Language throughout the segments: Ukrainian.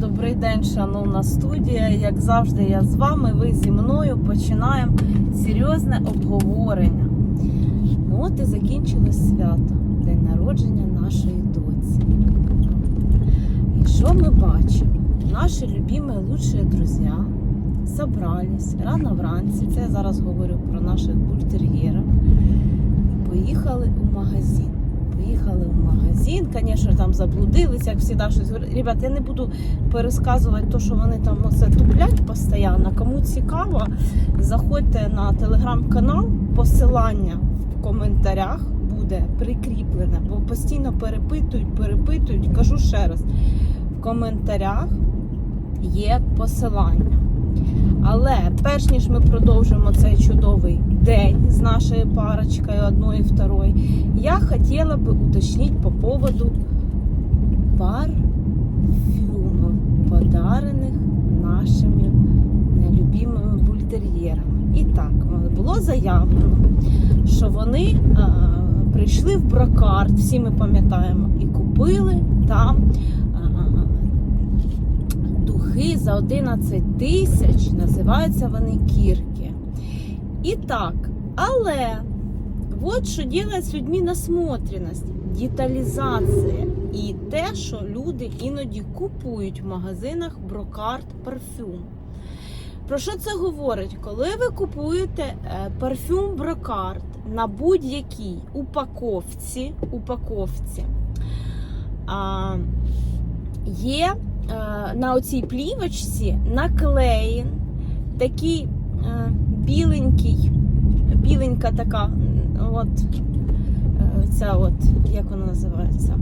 Добрий день, шановна студія. Як завжди, я з вами. Ви зі мною починаємо серйозне обговорення. Ну от і закінчилось свято, день народження нашої доці. І що ми бачимо? Наші любимі лучші друзі собрались рано вранці. Це я зараз говорю про наших бультер'єрів. Поїхали у магазин. Магазин, звісно, там заблудилися, як завжди щось. Ребят, я не буду пересказувати те, що вони там оце туплять постійно. Кому цікаво, заходьте на телеграм-канал, посилання в коментарях буде прикріплене, бо постійно перепитують, перепитують. Кажу ще раз, в коментарях є посилання. Але перш ніж ми продовжимо цей чудовий нашою парочкою, одної і второї, я хотела бы уточнить по поводу парфюмов, подаренных нашими любимими бультер'єрами. І так, було заявлено, що вони а, прийшли в брокарт, всі ми пам'ятаємо, і купили там духи за 11 тисяч, називаються вони кірки. І так, але от що робить з людьми насмотреність, деталізація і те, що люди іноді купують в магазинах брокарт парфюм. Про що це говорить? Коли ви купуєте е, парфюм брокарт на будь-якій упаковці, упаковці а, є е, на оцій плівочці наклеєн такий е, біленький, біленька така, от е, ця от, як вона називається?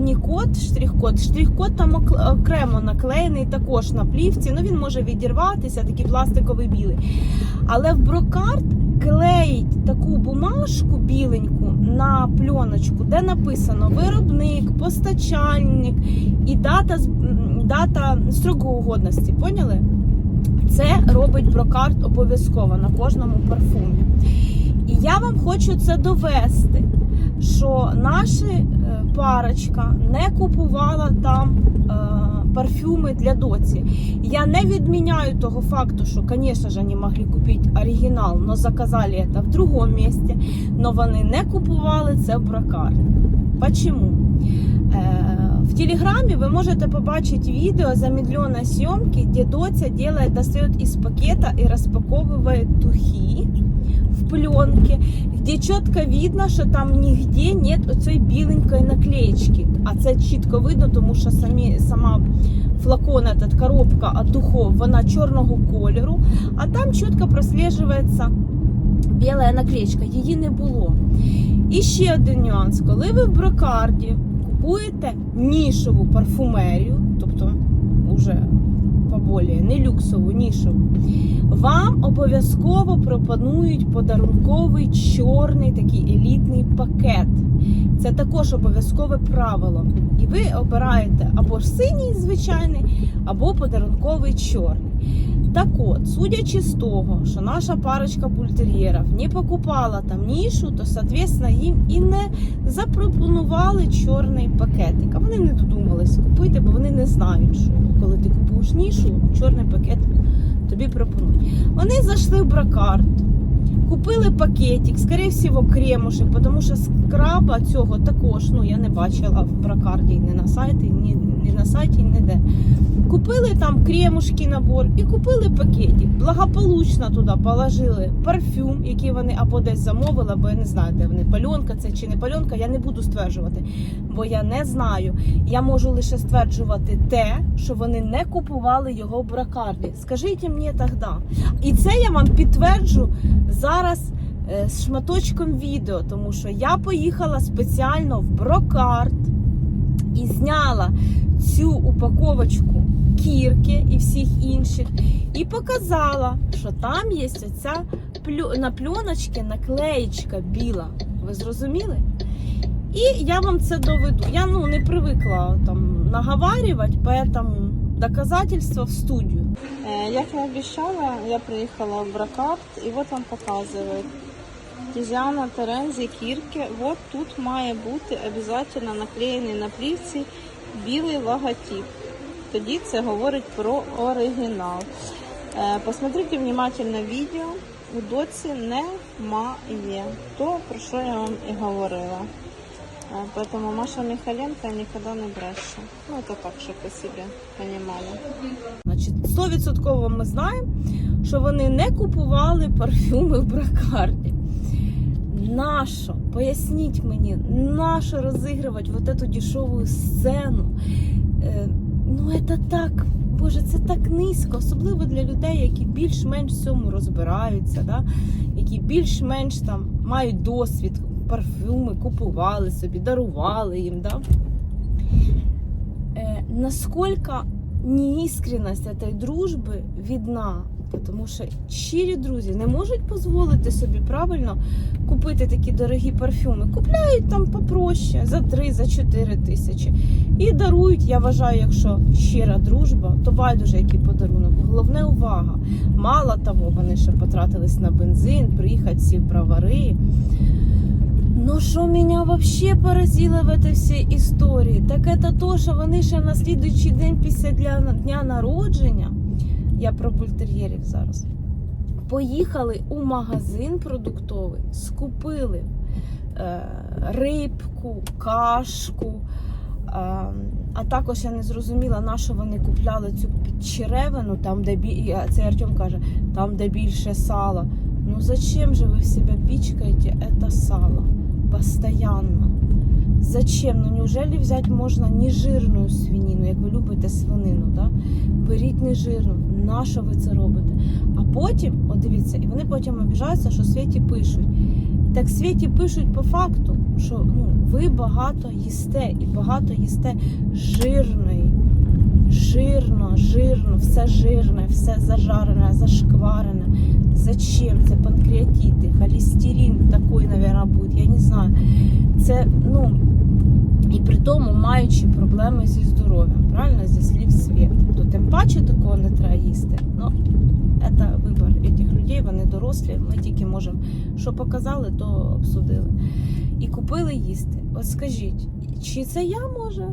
Не код, штрих-код. Штрих-код там окремо наклеєний також на плівці. Ну він може відірватися, такий пластиковий білий. Але в брокарт клеїть таку бумажку біленьку на пленочку, де написано виробник, постачальник і дата, дата строку годності. Поняли? Це робить брокарт обов'язково на кожному парфумі. І я вам хочу це довести, що наша е, парочка не купувала там е, парфюми для доці. Я не відміняю того факту, що, звісно ж, вони могли купити оригінал, але заказали це в другому місці. Но вони не купували це в брокарт. Почему? Е, В Телеграме вы можете побачить видео замедленной съемки, где Доця делает, достает из пакета и распаковывает духи в пленке, где чітко видно, що там нігде нет оцей біленької наклеечки. А це чітко видно, тому що самі, сама флакон, этот, коробка від духов, вона чорного кольору, а там чітко прослежується біла наклеечка, її не було. І ще один нюанс, коли ви в брокарді купуєте нішову парфумерію, тобто уже поболіє, не люксову, нішову, вам обов'язково пропонують подарунковий чорний такий елітний пакет. Це також обов'язкове правило. І ви обираєте або синій звичайний, або подарунковий чорний. Так от, судячи з того, що наша парочка бультер'єрів не покупала там нішу, то, соответственно, їм і не запропонували чорний пакетик. А вони не додумались купити, бо вони не знають, що коли ти купуєш нішу, чорний пакет тобі пропонують. Вони зайшли в брокарт, купили пакетик, скоріше всього, кремушек, тому що скраба цього також ну, я не бачила в брокарді ні на сайті, ні, ні на сайті, ніде. Купили там кремушки набор і купили пакетик. Благополучно туди положили парфюм, який вони або десь замовили, або я не знаю, де вони пальонка це чи не пальонка. Я не буду стверджувати, бо я не знаю. Я можу лише стверджувати те, що вони не купували його в брокарді. Скажіть мені тоді. І це я вам підтверджу зараз е, з шматочком відео, тому що я поїхала спеціально в брокарт і зняла цю упаковочку кірки і всіх інших, і показала, що там є оця плю... на пленочці наклеєчка біла. Ви зрозуміли? І я вам це доведу. Я ну не привикла там наговарювати, поэтому доказательства в студію. Е, Як я обіцяла, я приїхала в Бракарт і от вам показують. Тізіана Терензі Кірки. От тут має бути обов'язково наклеєний на плівці білий логотип. тоді це говорить про оригінал. Е, Посмотрите внимательно відео. У доці немає. То, про що я вам і говорила. Поэтому Маша Михайленко ніколи не бреше. Ну, це так, щоб ви собі розуміли. Значить, 100% ми знаємо, що вони не купували парфюми в бракарді. Нащо? Поясніть мені, нащо розігрувати вот эту дешеву сцену? Е, ну, це так, Боже, це так низько, особливо для людей, які більш-менш в цьому розбираються, да? які більш-менш там мають досвід, парфюми купували собі, дарували їм. Да? Е, наскільки неіскренність цієї дружби видна, тому що щирі друзі не можуть дозволити собі правильно купити такі дорогі парфюми. Купляють там попроще за 3 за 4 тисячі і дарують. Я вважаю, якщо щира дружба, то байдуже який подарунок. Головне увага. Мало того, вони ще потратились на бензин, приїхати всі в бровари. Ну, що мене вообще поразило в этой всій історії, так це то, що вони ще на слідуючий день після дня, дня народження, я про бультер'єрів зараз, поїхали у магазин продуктовий, скупили е, рибку, кашку. е, А також я не зрозуміла, на що вони купляли цю черевину, там, де бі... а це Артем каже, там, де більше сала. Ну зачем же вы в себя пичкаете это сало Постоянно? Зачем? Ну неужели взять можна нежирну свинину, як ви любите свинину, да? беріть нежирну. На що ви це робите? А потім, от дивіться, і вони потім обіжаються, що Світі пишуть. Так Світі пишуть по факту, що ну, ви багато їсте і багато їсте жирної. Жирно, жирно, все жирне, все зажарене, зашкварене. Зачем? Це панкреатиты, холестерин такой, наверное, будет, я не знаю. Це, ну, і при тому маючи проблеми зі здоров'ям, правильно, зі слів світ. То тим паче такого не треба їсти. Ну, це вибір цих людей, вони дорослі, ми тільки можемо, що показали, то обсудили. І купили їсти. От скажіть, чи це я може?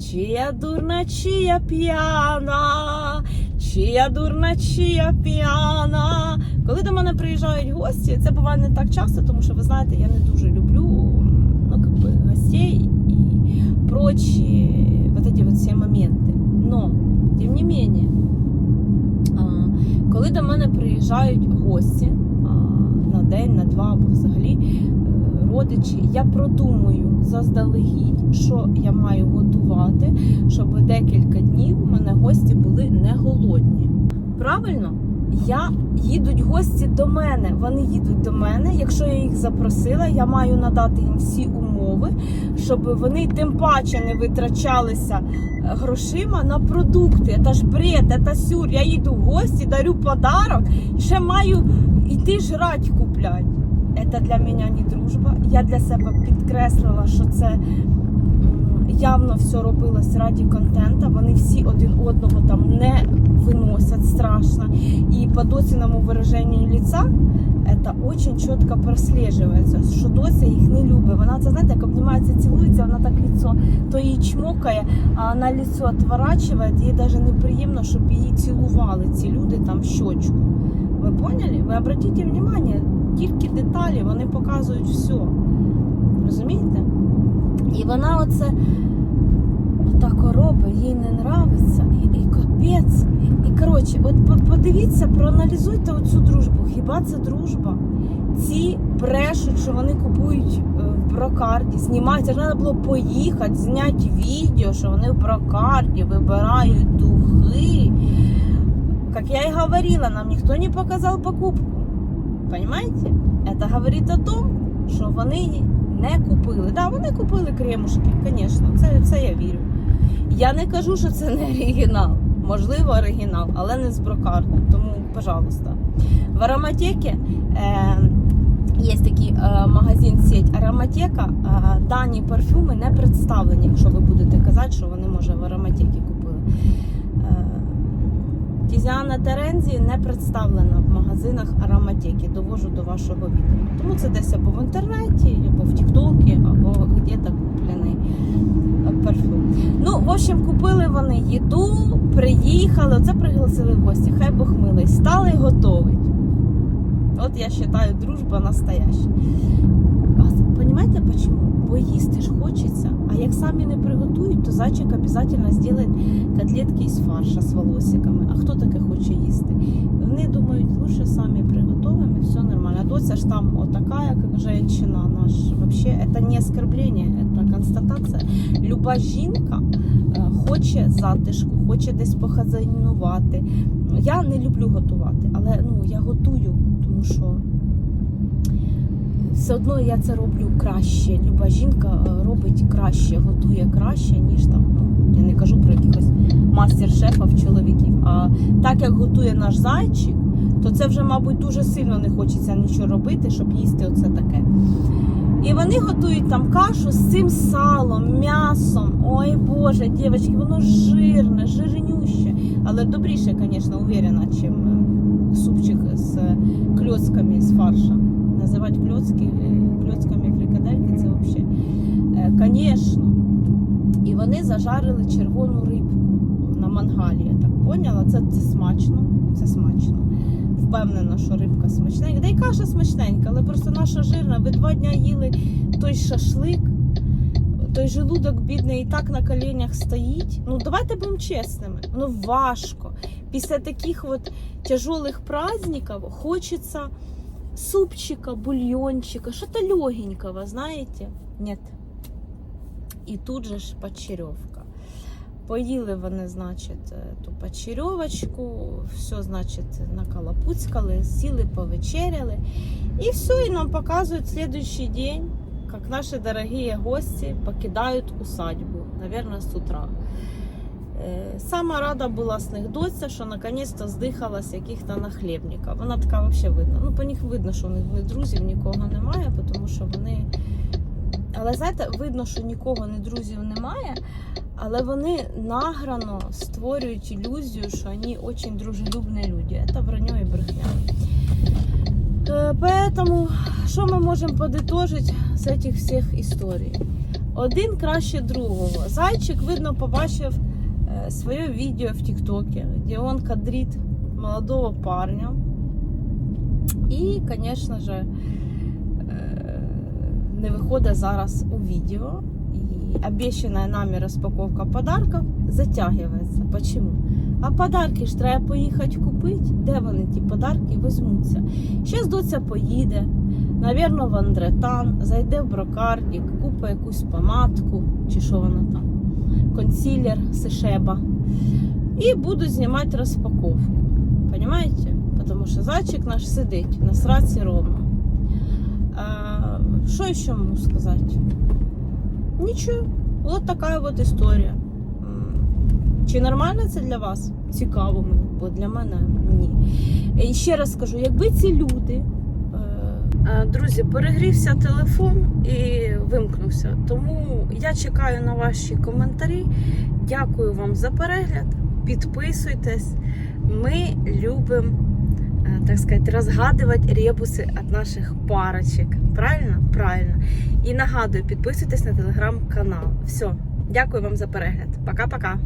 Чи я дурна, чи я п'яна, чи я дурна, чи я п'яна. Коли до мене приїжджають гості, це буває не так часто, тому що ви знаєте, я не дуже люблю ну, как бы, гостей і прочі вот эти вот всі моменти. Но, тим не менее, коли до мене приїжджають гості на день, на два або взагалі е, родичі, я продумую заздалегідь, що я маю готувати, щоб декілька днів у мене гості були не голодні. Правильно? Я їдуть гості до мене. Вони їдуть до мене. Якщо я їх запросила, я маю надати їм всі умови, щоб вони тим паче не витрачалися е, грошима на продукти. Це ж бред, це сюр. Я їду в гості, дарю подарок і ще маю йти жрать купляти. Це для мене не дружба. Я для себе підкреслила, що це явно все робилось раді контента. Вони всі один одного там не виносять страшно. І по доціному вираженню лица це дуже чітко прослежується, що доця їх не любить. Вона це знаєте, як обнімається, цілується, вона так лицо то її чмокає, а вона лицо відворачує, їй навіть неприємно, щоб її цілували ці люди там щочку. Ви поняли? Ви обратите внимание, тільки деталі вони показують все. Розумієте? І вона оце отак робить, їй не нравиться, і, і капець. І, і коротше, от подивіться, проаналізуйте оцю дружбу. Хіба це дружба? Ці брешуть, що вони купують е, в брокарді, знімають. Це ж треба було поїхати, зняти відео, що вони в брокарді вибирають духи. Как я и говорила, нам никто не показал покупку. Понимаете? Это говорит о том, що вони не купили. Да, вони купили кремушки, звісно, це, це я вірю. Я не кажу, що це не оригінал. Можливо, оригінал, але не з брокарду. Тому, пожалуйста. В ароматекі е, є такий е, магазин сеть Ароматека. Е, дані парфюми не представлені, якщо ви будете казати, що вони може в ароматекі купили. Е, Тізіана Терензі не представлена в магазинах ароматеки. Довожу до вашого відома. Тому це десь або в інтернеті, або в Тіктокі, або где-то куплений е, парфюм. Ну, в общем, купили вони їду, приїхали, оце пригласили в гості, хай Бог милий, стали готовить. От я вважаю, дружба настояща. Понимаете почему? Бо їсти ж хочеться, а як самі не приготують, то зайчик обов'язково зробить котлетки із фарша з волосиками. А хто таке хоче їсти? Вони думають, лучше самі приготуємо і все нормально. А доця ж там отака, як женщина наш. Вообще, це не оскорблення, це констатація. Люба жінка е, хоче затишку, хоче десь похазяйнувати. Я не люблю готувати, але ну, я готую, тому що все одно я це роблю краще. Люба жінка е, робить краще, готує краще, ніж там. Ну, я не кажу про якихось мастер-шефів чоловіків. А так як готує наш зайчик, то це вже, мабуть, дуже сильно не хочеться нічого робити, щоб їсти оце таке. І вони готують там кашу з цим салом, м'ясом. Ой Боже, дівчатки, воно жирне, жирнюще. Але добріше, звісно, уверена, чим е, супчик з кльоцками з фарша. Називати кльоцки, е, кльоцками фрикадельки це взагалі. Звісно. І вони зажарили червону рибку на мангалі. Я так поняла. Це, це смачно. Це смачно. Впевнена, що рибка смачненька. Да й каша смачненька, але просто наша жирна. Ви два дня їли той шашлик, той желудок бідний і так на коленях стоїть. Ну давайте будемо чесними. Ну важко. Після таких от тяжелих праздників хочеться супчика, бульончика, что-то легенького, знаете? Нет. І тут же ж почерьовка. Поїли вони, значить, е, ту почерьовочку, все, значить, накалапуцькали, сіли, повечеряли. І все, і нам показують следующий день, как наши дорогие гости покидають усадьбу, наверное, з утра. Е, Сама рада була з них доця, що наконець-то здихалась яких-то нахлебників. Вона така взагалі видно. Ну, по них видно, що в них ні друзів, нікого немає, тому що вони. Але знаєте, видно, що нікого ні друзів немає, але вони награно створюють ілюзію, що вони дуже дружелюбні люди. Це враньо і брехня. Е, Поэтому, що ми можемо подытожить з цих всіх історій? Один краще другого. Зайчик, видно, побачив э, свое видео в ТикТоке, где он кадрит молодого парня. И, конечно же, э, не виходить зараз у відео. І обещанная нами розпаковка подарків затягується. Почему? А подарки ж треба поїхати купити. Де вони ті подарки візьмуться? Ще доця поїде, навірно, в Андретан, зайде в брокардік, купить якусь помадку, чи що вона там консилер Сешеба. І буду знімати розпаковку. Понимаете? Потому що зайчик наш сидить на сраці ровно. А, що ще можу сказати? Нічого. От така от історія. Чи нормально це для вас? Цікаво мені, бо для мене ні. І ще раз скажу, якби ці люди. Е, Друзі, перегрівся телефон і вимкнувся. Тому я чекаю на ваші коментарі. Дякую вам за перегляд. Підписуйтесь. Ми любимо, е, так сказати, розгадувати ребуси від наших парочок. Правильно? Правильно. І нагадую, підписуйтесь на телеграм-канал. Все, дякую вам за перегляд. Пока-пока.